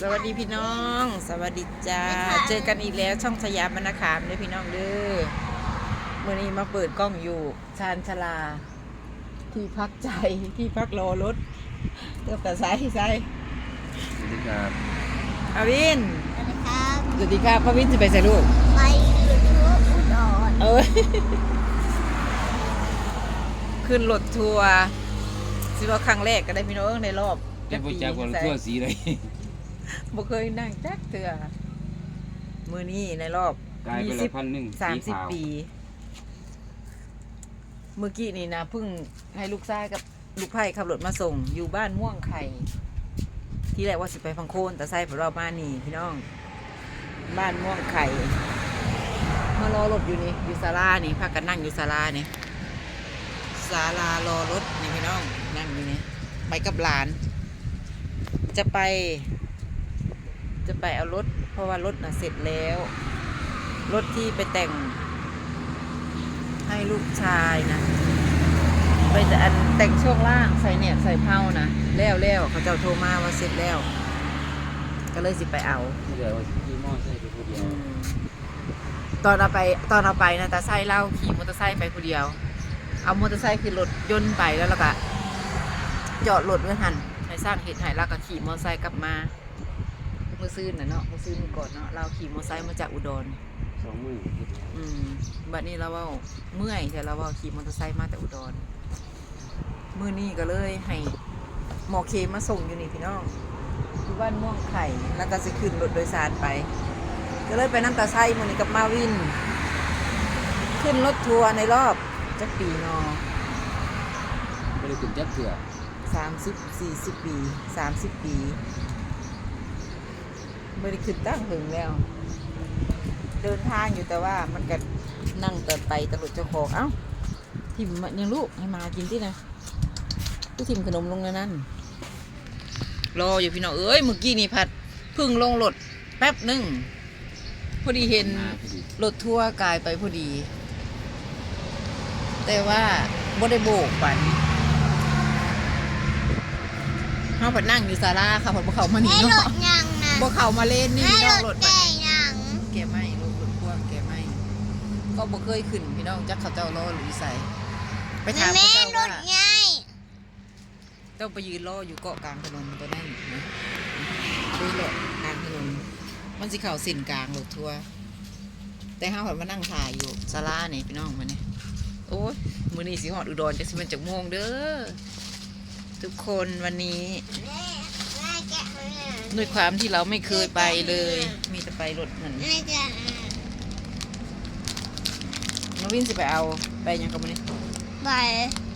สวัสดีพี่น้อง สวัสดีจ้า เจอกันอีกแล้วช่องสยามมนาคามเด้อพี่น้องเด้อเมื่อนี้มาเปิดกล้องอยู่ชานชาลา ที่พักใจที่พักรอรถเติมแต่สายใส่สวัสดีครับอาวิน สวัสดีครับสวัสดีครับพ่อวินจะไปใส่ลูก ไปยูทูบอุดรเอ้ยขึ้นรถทัวร์สิว่าครั้งแรกก็ได้พี่น้องในรอบ จะไปจากวันทั่วสีเลย บ่เคยนั่งจักเถื่อมือนี้ในรอบกลายเป็นละพันหนึ่งสามสิบขวปี เมื่อกี้นี่นะเพิ่งให้ลูกชายกับลูกไผ่ขับรถมาส่ง อยู่บ้านม่วงไข่ ที่แรกว่าสิไปฟังโคนแต่ไส้ผลเรามานี่พี่น้อง บ้านม่วงไข่มารอรถอยู่นี่อยู่ศาลานี่พากันนั่งอยู่ศาลานี่ศาลารอรถนี่พี่น้องนั่งอยู่นี่ไปกับหลาน จะไป จะไปเอารถ เพราะว่ารถน่ะเสร็จแล้ว รถที่ไปแต่ง ให้ลูกชายนะไปแต่อันแต่งช่วงล่างใส่เนี่ยใส่เผานะแล้วแล้วเขาเจ้าโทรมาว่าเสร็จแล้ว ก็เลยสิไปเอาไม่ได้ว่าขี่มอไซค์ไปคนเดียวตอนเอาไปตอนเอาไปนะตาไส้เล่าขี่มอเตอร์ไซค์ไปคนเดียว เอามอเตอร์ไซค์คือรถยนต์ไปแล้วแล้วก็จอดรถไว้หันให้สร้างเหตุให้แล้วก็ขี่มอเตอร์ไซค์กลับมาเมื่อซื้อน่ะเนาะเมื่อซื้อนี่ก่อนเนาะเราขี่มอเตอร์ไซค์มาจากอุดรสองมืออืมบัดนี้เราเว่าเมื่อยแต่เราเว่าขี่มอเตอร์ไซค์มาแต่อุดรมื้อนี้ก็เลยให้หมอเคมาส่งอยู่นี่พี่น้องที่บ้านม่วงไข่แล้วก็สิขึ้นรถโดยสารไป ก็เลยไปน้ำตาไส้มื้อนี้กับมาวิน ขึ้นรถทัวร์ในรอบจักปีเนอไม่ได้ขึ้นจักเถื่อสามสิบสี่สิบปีสามสิบปี ไม่ได้ขึ้นตั้งหึงแล้ว เดินทางอยู่แต่ว่ามันก็นั่งแต่ไปตลอดเจ้าของเอ้าทิมมันยังลูกให้มากินที่นะกูทิมขนมลงในนั้นรออยู่พี่น้องเอ้ยเมื่อกี้นี่พัดเพึ่งลงรถแป๊บหนึ่งพอดีเห็นมาพอดีรถทัวร์กลายไปพอดี แต่ว่าบ่ได้โบกปันเฮาผัดนั่งอยู่ศาลาค่ะผัดบ่เข้ามานี่แม่รเนาะ ถยังนะบ่เข้ามาเล่นนี่แม่พี่น้องรรถถแก่ยังแกไม่รถรถพ่วงแกไม่ก็บ่เคยขึ้นพี่น้องจักเขาเจ้ารอหรือใส่ไปถามแม่เขาเจ้ารว่าถใหญ่เจ้าไปยืนรออยู่เกาะกลางถนนตัวนั้นนะดูรถกลางถนนมันสิเข้าสินกลางรถทัวร์แต่เฮาผัดมานั่งถ่ายอยู่ศาลานี่พี่น้องมาเนี่ยโอ้ยมือนี้สิหอดอุดรจะสิมันจากโมงเด้อทุกคนวันนี้ แม่แม่แกะให้หน่อย ด้วยความที่เราไม่เคยไปเลย มีแต่ไปรถนั่นแม่แกะให้น้องวินสิไปเอาไปยังกับมันนี่ไป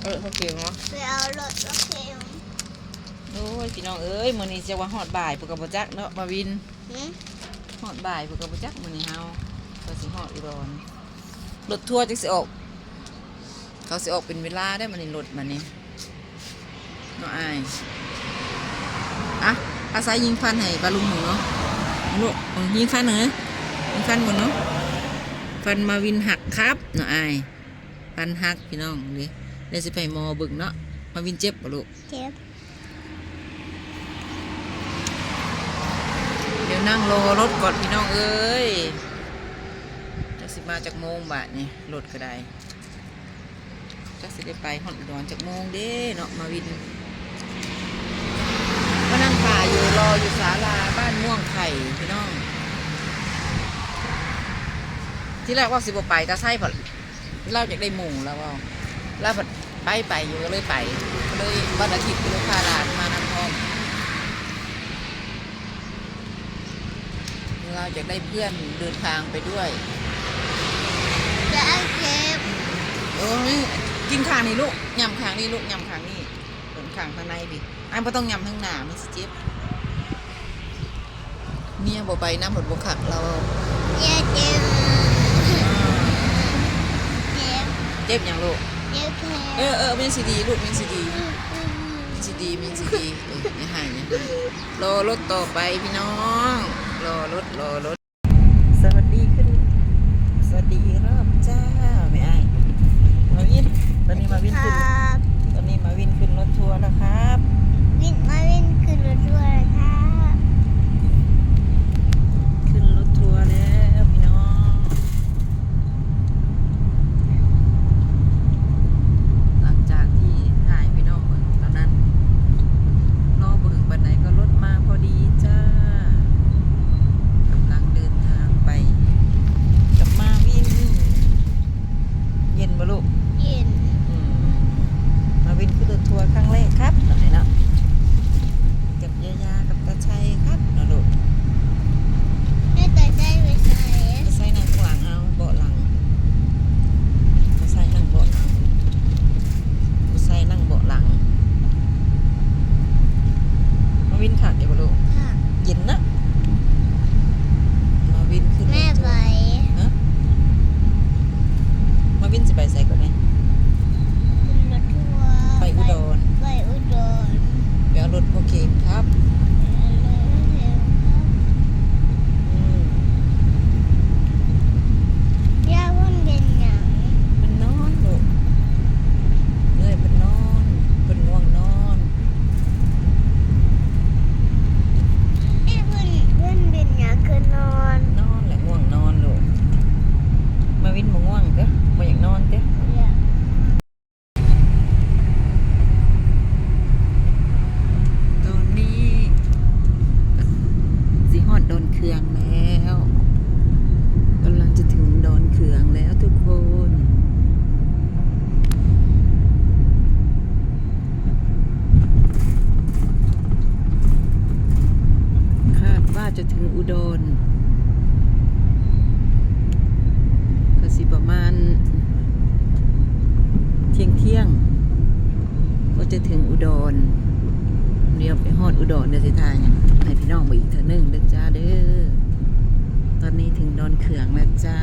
เออโอเคเนาะไปเอารถรถเข็มโอ้ยพี่น้องเอ้ยมือนี้จะว่าหอดบ่ายปกบจักเนาะมาวินหืมหอดบ่ายปกบจักมือนี้เฮาก็สิหอดอุดรรถทัวร์จักสิออก เขาสิออกเป็นเวลาได้มันนี่รถมันนี่เนาะอายอะ อาศัยยิงฟันให้ปลาลุงหนูเนาะลูกเอายิงฟันเหรอยิงฟันก่อนเนาะฟันมาวินหักครับเนาะอายฟันหักพี่น้องเลยเดี๋ยวสิไปหมอเบึกเนาะมาวินเจ็บปะลูกเจ็บเดี๋ยวนั่งรอรถก่อนพี่น้องเอ้ยจะสิมาจากโมงบาทนี่รถก็ได้จะสิได้ไปฮอดอุดรจากโมงเด้เนาะมาวินมานั่งป่า อยู่รออยู่ศาลาบ้านม่วงไข่พี่น้อง ที่แรกว่าสิบไปตาไส้ผัดเราอยากได้หมูแล้วว่าแล้วผัดไปไปอยู่ก็เลยไปก็เลยวันอาทิตย์ก็เลยพาหลานมานำพร้อมเราอยากได้เพื่อนเดินทางไปด้วยจะเอาเจ็บเออกินขางนี่ลูกยำขางนี่ลูกยำขางนี่เดินขางข้างในดิไอ้ไม่ต้องยำทั้งหนามันสิเจ็บ เมียบ่ไปน้ำหมดบ่ขักเรา เจ็บเจ็บเจ็บเจ็บอย่างลูก เจ็บแขนเออเออมีซีดีลูกมีซีดีอืมอืมมีซีดีมีซีดีเอออย่าหายอย่าหายรอรถต่อไปพี่น้อง รอรถรอรถ จะถึงอุดรเดี๋ยวไปฮอดอุดรเดี๋ยวสิทายให้พี่น้องไปอีกเถอะนึงเด้อจ้าเด้อตอนนี้ถึงดอนเขืองแล้วจ้า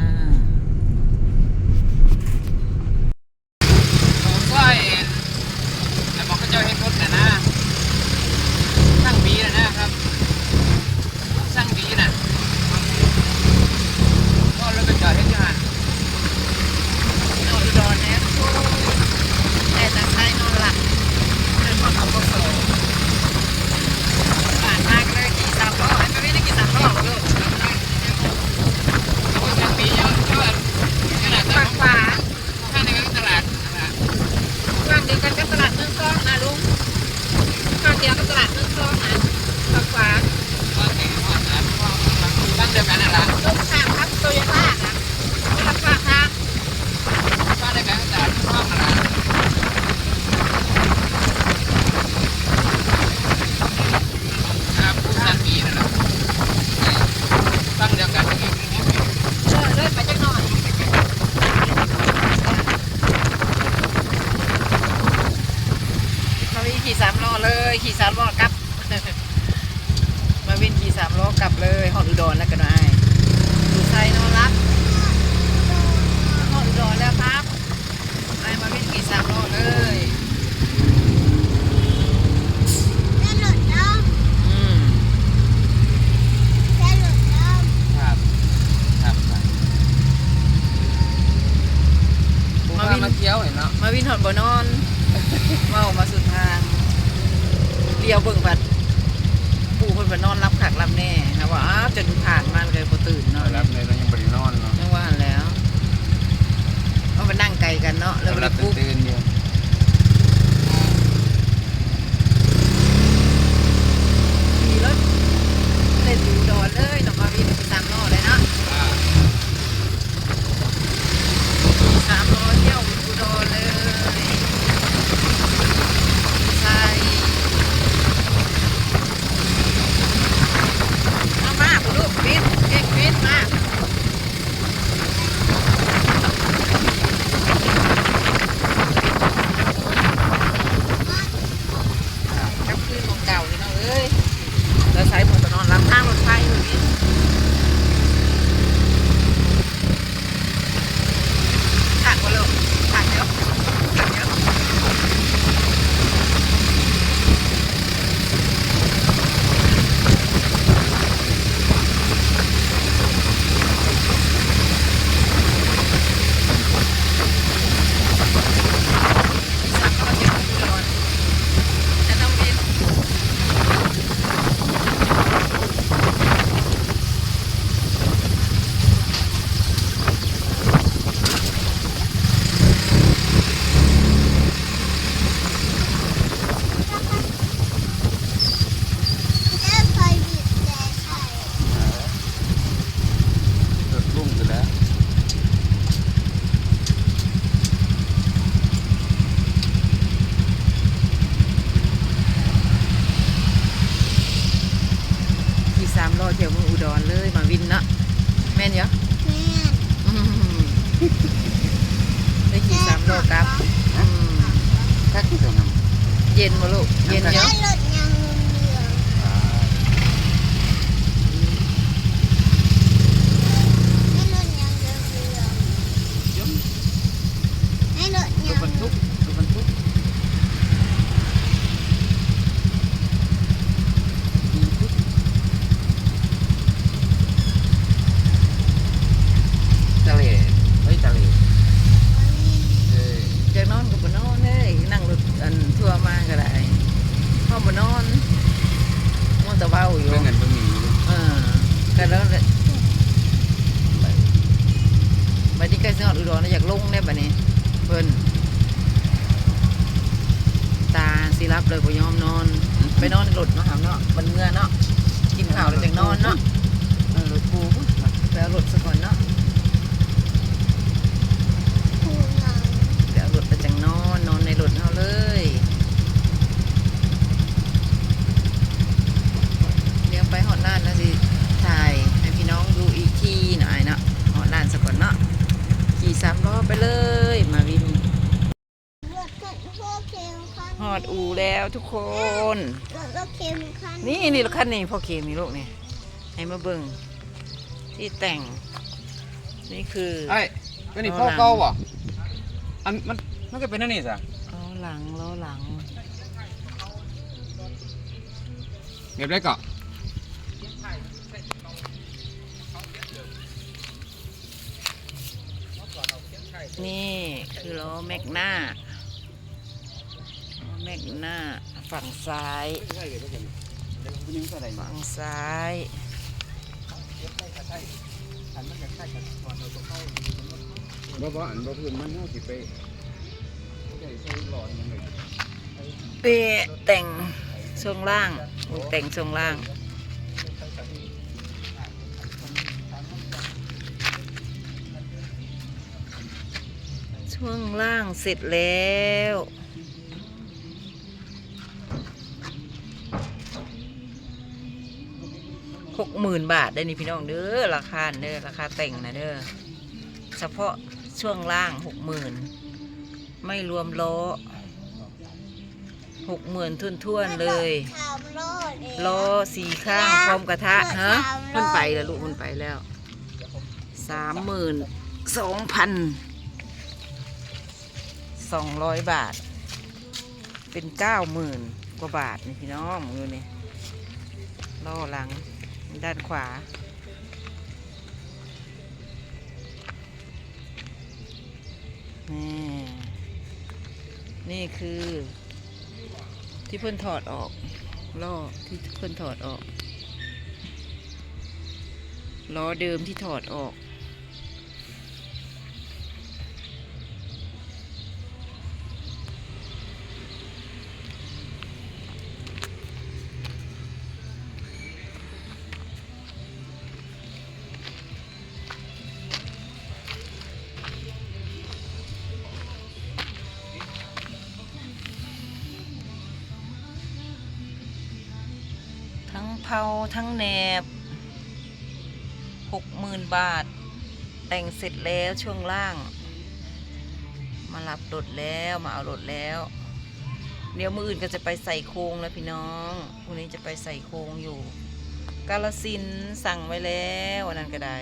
ร้อนเลยมาวินนะแม่นยะได้ขี่สามโลครับถ้าขี่ตัวน้ำเย็นมาลูกเย็นเยอะบรรทุก เลยบ่ยอมนอน ไปนอนในรถเนาะครับเนาะบันเมื่อเนาะกินข้าวแล้วจังนอนเนาะเออรถกูพุ่นไปเอารถซะก่อนเนาะคูนังไปเอารถไปจังนอนนอนในรถเฮาเลยเดี๋ยวไปหอดร้านแล้วสิถ่ายให้พี่น้องดูอีกทีหน่อยเนาะหอดร้านซะก่อนเนาะขี่สามล้อไปเลยมาวิน รถก็พวกเค็มคัน ห อดอูแล้วทุกคน รถก็เค็มคันนี่นี่รถคันนี้พ่อเคมีลูกนี่ให้มาเบิ่งที่แต่ง นี่คือไอ้ก็นี่พ่อเก่าบ่อันมันมันก็เป็นอันนี้จ้ะล้อหลังล้อหลังเก็บได้เกาะนี่คือล้อแมกนาล้อ แมกหน้าฝั่งซ้าย ฝั่งซ้ายบ่บ่อันบ่พื้นมันเฮาสิไปเปแต่งช่วงล่างแต่งช่วงล่างช่วงล่างเสร็จแล้ว หกหมื่นบาทได้นี่พี่น้องเด้อราคาเด้อราคาแต่งนะเด้อเฉพาะช่วงล่างหกหมื่นไม่รวมล้อหกหมื่นทุ่นๆเลยถามรอดเองล้อสี่ข้างพร้อมกระทะฮะมันไปแล้วลูกมันไปแล้วสามหมื่นสองพันสองร้อยบาท เป็นเก้าหมื่นกว่าบาทนี่พี่น้องดูนี่ล้อหลัง ด้านขวา นี่ นี่คือที่เพิ่นถอดออกล้อที่เพิ่นถอดออก ล้อเดิมที่ถอดออก เผาทั้งแหนบหกหมื่นบาท แต่งเสร็จแล้วช่วงล่าง มารับรถแล้วมาเอารถแล้ว เดี๋ยวมืออื่นก็จะไปใส่โครงแล้วพี่น้องพรุ่งนี้จะไปใส่โครงอยู่ กาลสินสั่งไว้แล้วอันนั้นก็ได้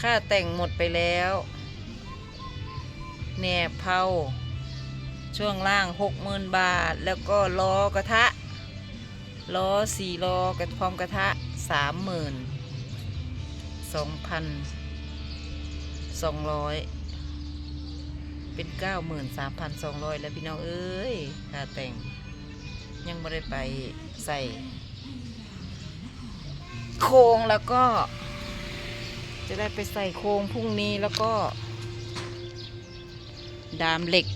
ค่าแต่งหมดไปแล้วแหนบเผาช่วงล่างหกหมื่นบาท แล้วก็ล้อกระทะ ล้อสี่ล้อกระพร้อมกระทะสามหมื่นสองพันสองร้อยเป็นเก้าหมื่นสามพันสองร้อยแล้วพี่น้องเอ้ยค่าแต่งยังไม่ได้ไปใส่ โครงแล้วก็ จะได้ไปใส่โครงพรุ่งนี้แล้วก็ ดามเหล็ก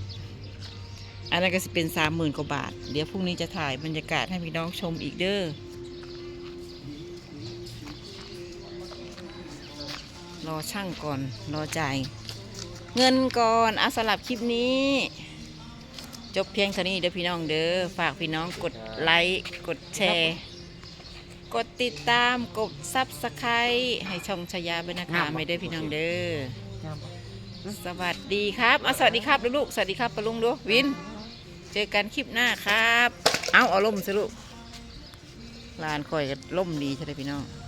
อันนั้นก็จะเป็นสามหมื่นกว่าบาท เดี๋ยวพรุ่งนี้จะถ่ายบรรยากาศให้พี่น้องชมอีกเด้อรอช่างก่อน รอจ่ายเงินก่อนเอาสลับคลิปนี้ จบเพียงเท่านี้เด้อพี่น้องเด้อฝากพี่น้องกดไลค์กดแชร์ กดติดตามกดซับสไครต์ให้ช่องชายาบรรณาคาไม่ได้อพี่น้องเด้อสวัสดีครับเอาสวัสดีครับลูกๆสวัสดีครับปะลุงดูวิน เจอกันคลิปหน้าครับ เอาเอาล่มสิลูกลานคอยกับล่มดีใช่ไหมพี่น้อง